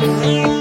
ถูก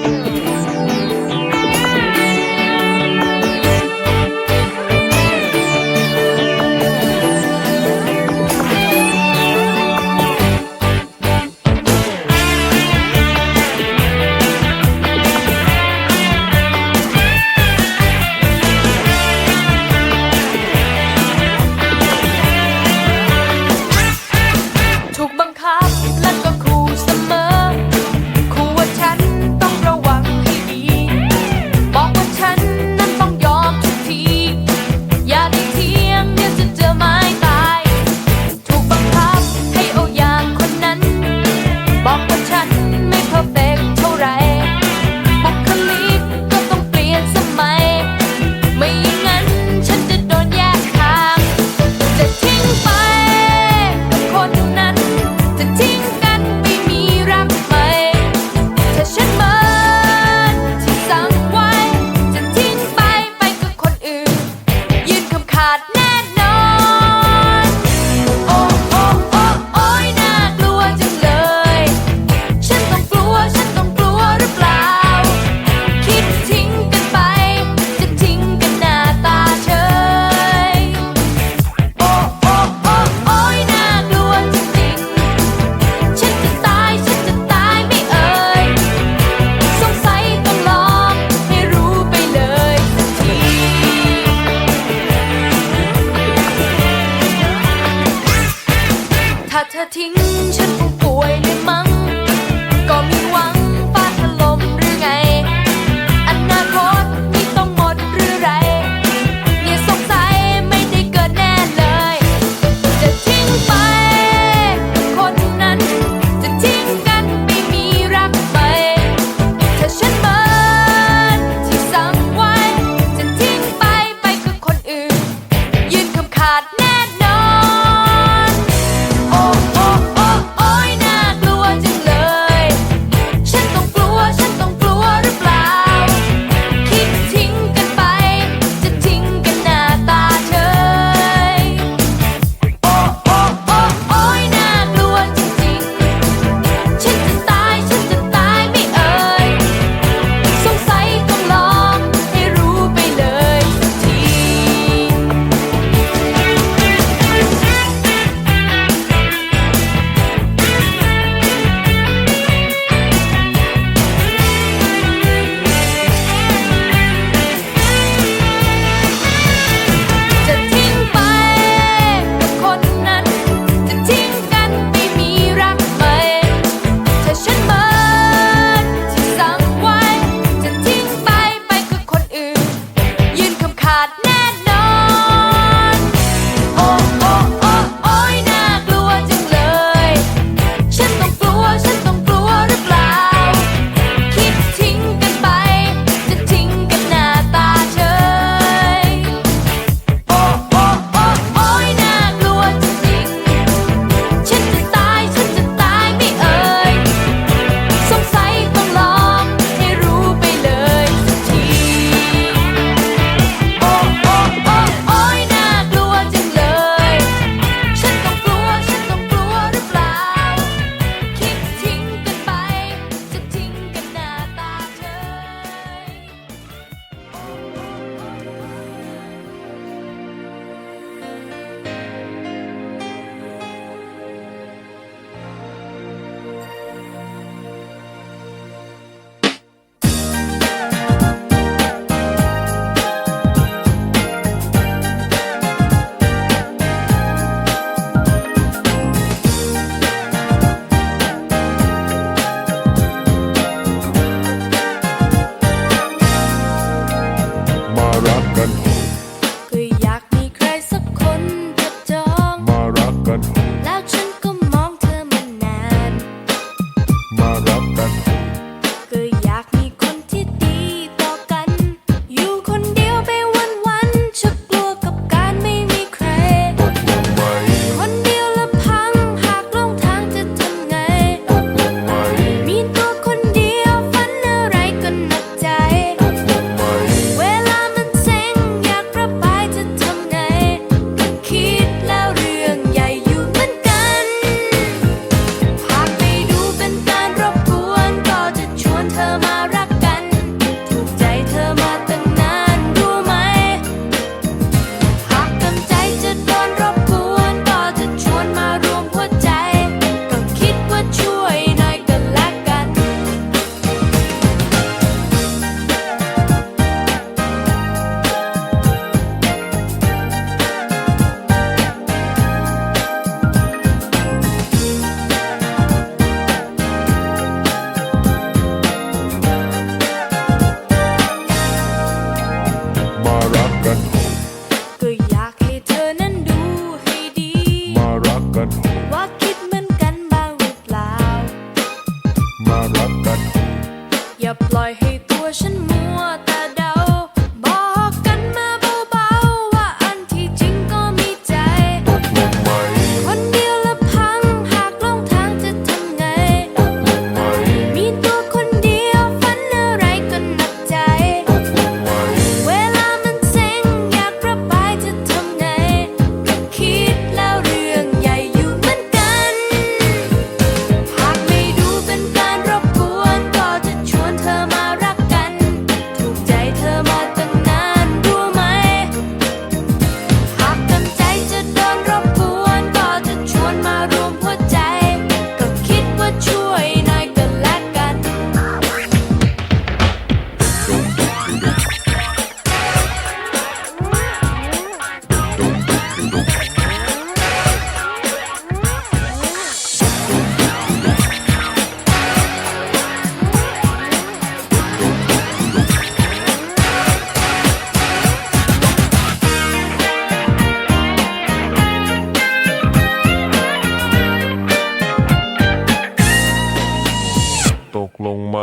ไหม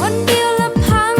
คนเดียวละพัง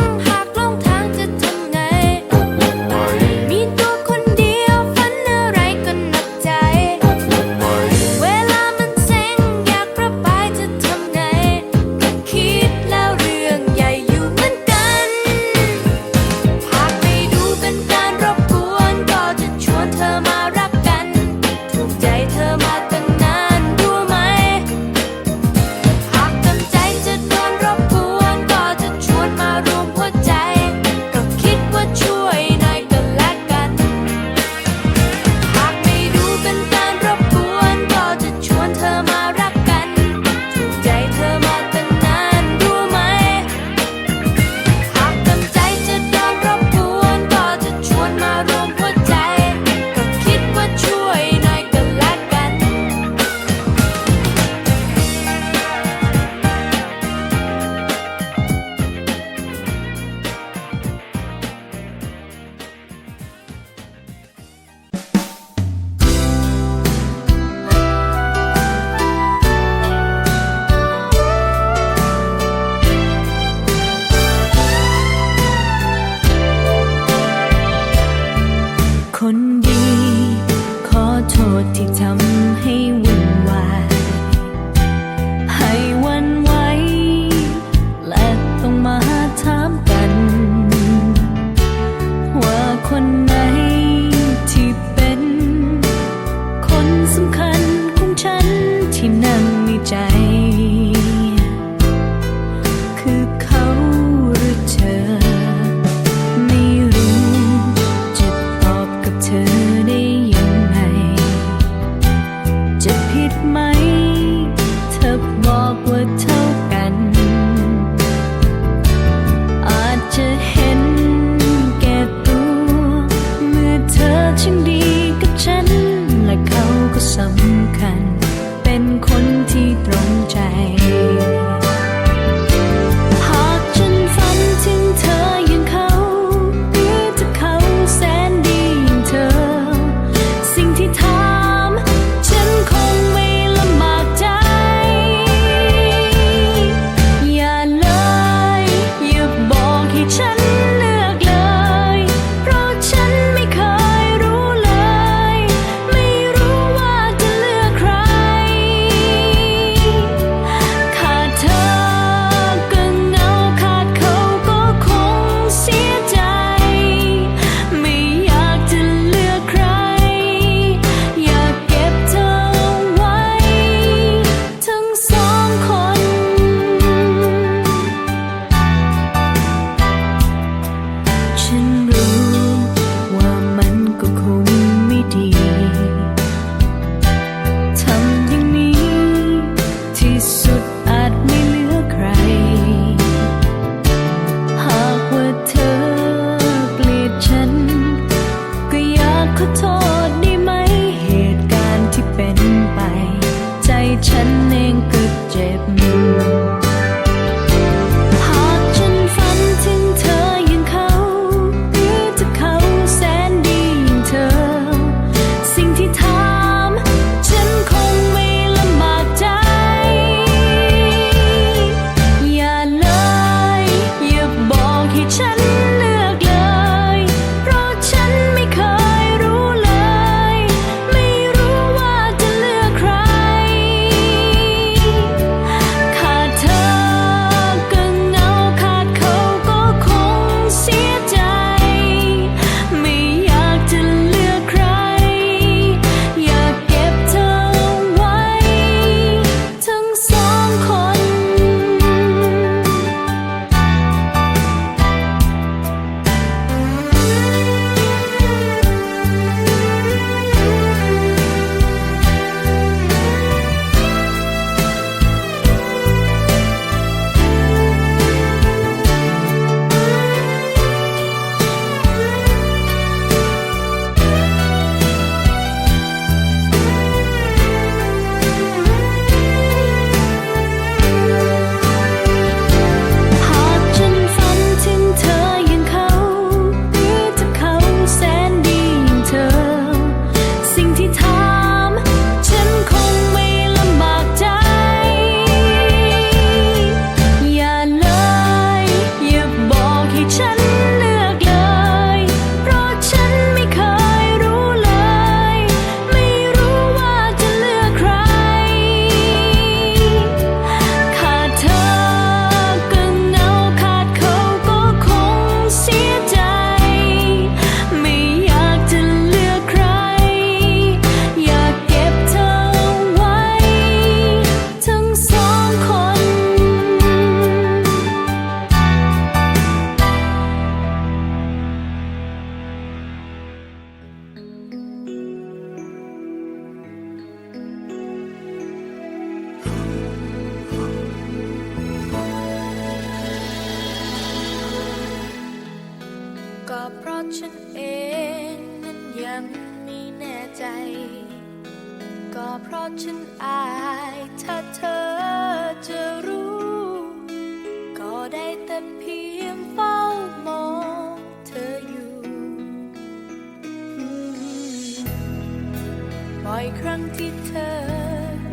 บ่อยครั้งที่เธอ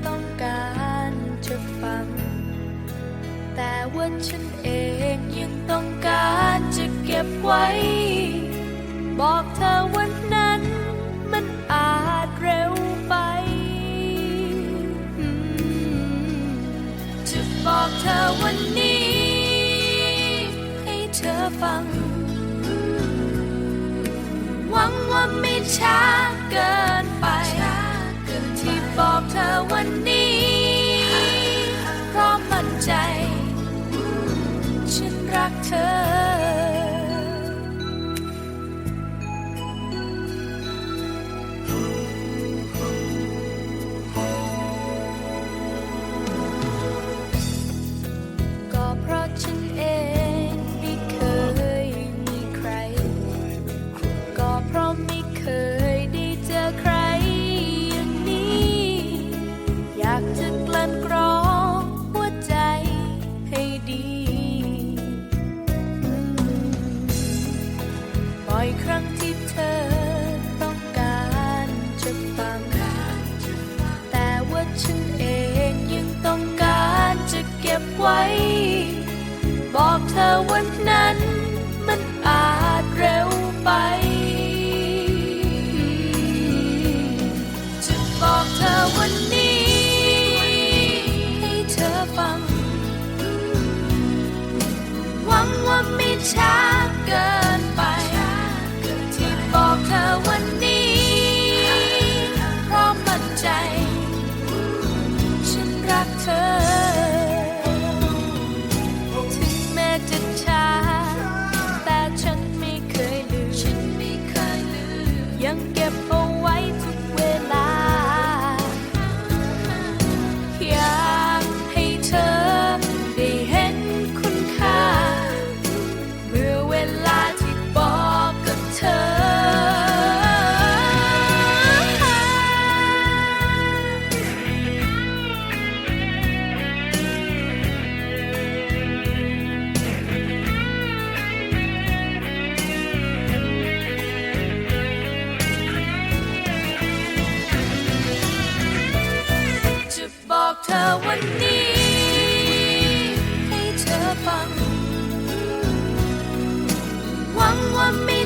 ต้องการจะฟัง แต่ว่าฉันเองยังต้องการจะเก็บไว้ บอกเธอวันนั้นมันอาจเร็วไป จะบอกเธอวันนี้ ให้เธอฟัง หวังว่าไม่ช้าเกิน touch.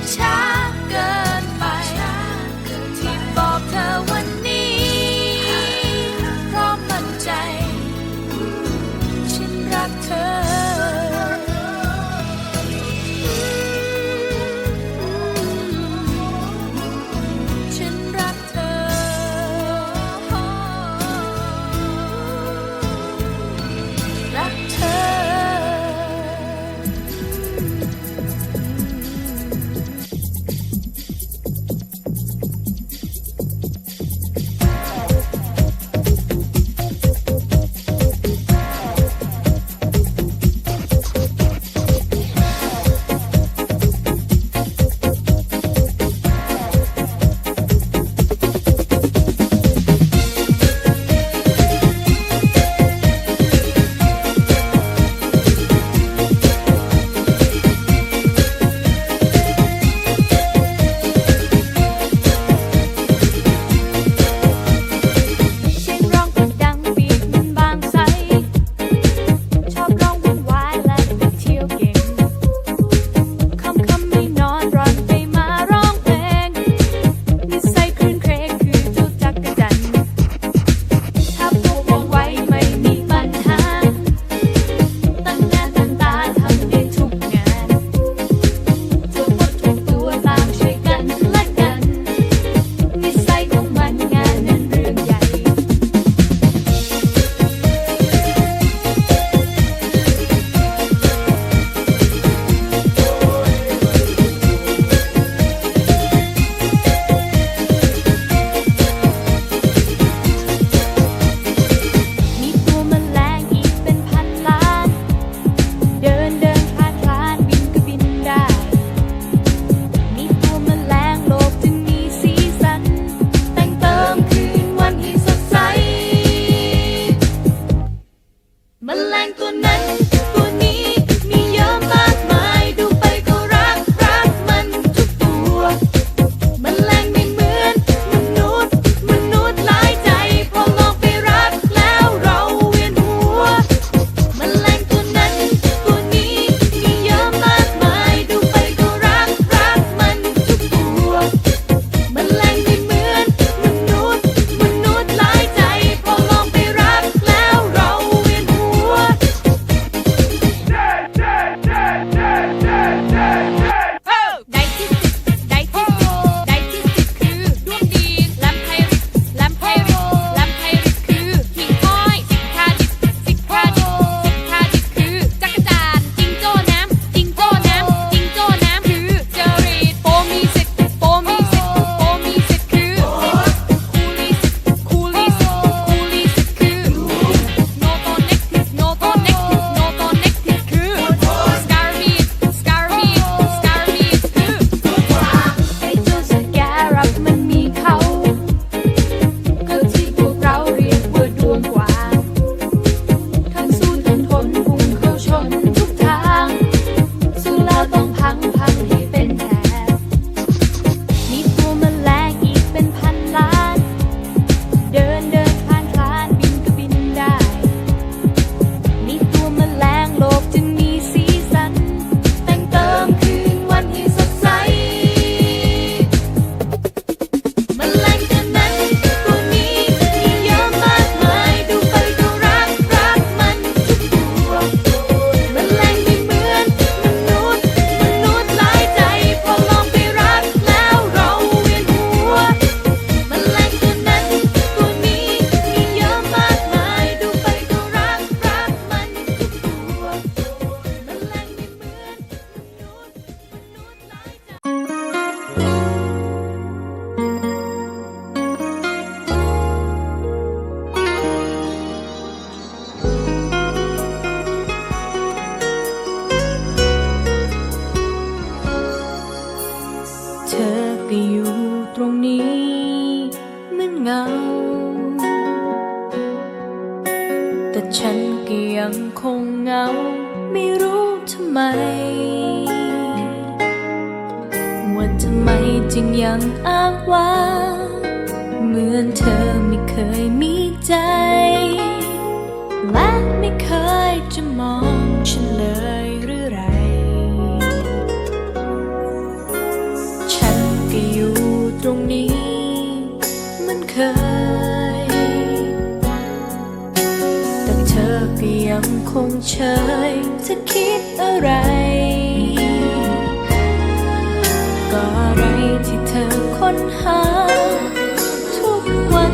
child.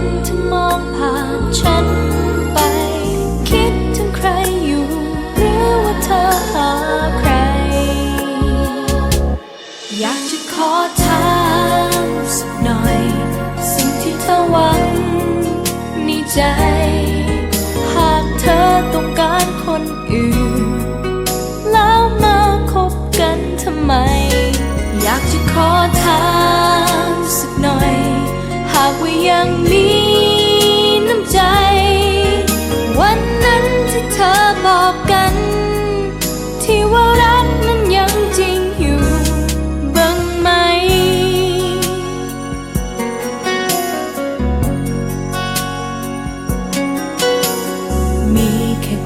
วันเธอมองผ่านฉันไป คิดถึงใครอยู่ หรือว่าเธอหาใคร อยากจะขอถามสักหน่อย สิ่งที่เธอหวังในใจ หากเธอต้องการคนอื่น แล้วมาคบกันทำไม อยากจะขอถามสักหน่อย หากว่ายังมี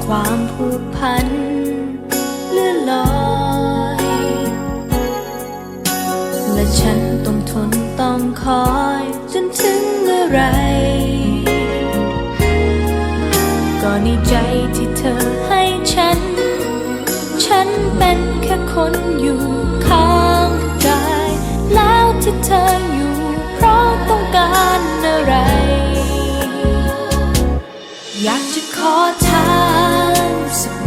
ความผูกพันเลื่อนลอย และฉันต้องทนต้องคอยจนถึงเมื่อไร ก็ในใจที่เธอให้ฉัน ฉันเป็นแค่คนอยู่ข้างกาย แล้วที่เธออยู่เพราะต้องการอะไร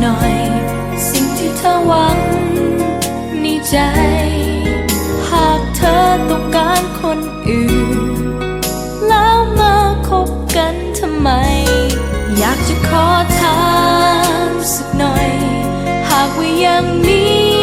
น่อย สิ่งที่เธอหวังในใจ หากเธอต้องการคนอื่น แล้วมาคบกันทำไม อยากจะขอถามสักหน่อย หากว่ายังมี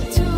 to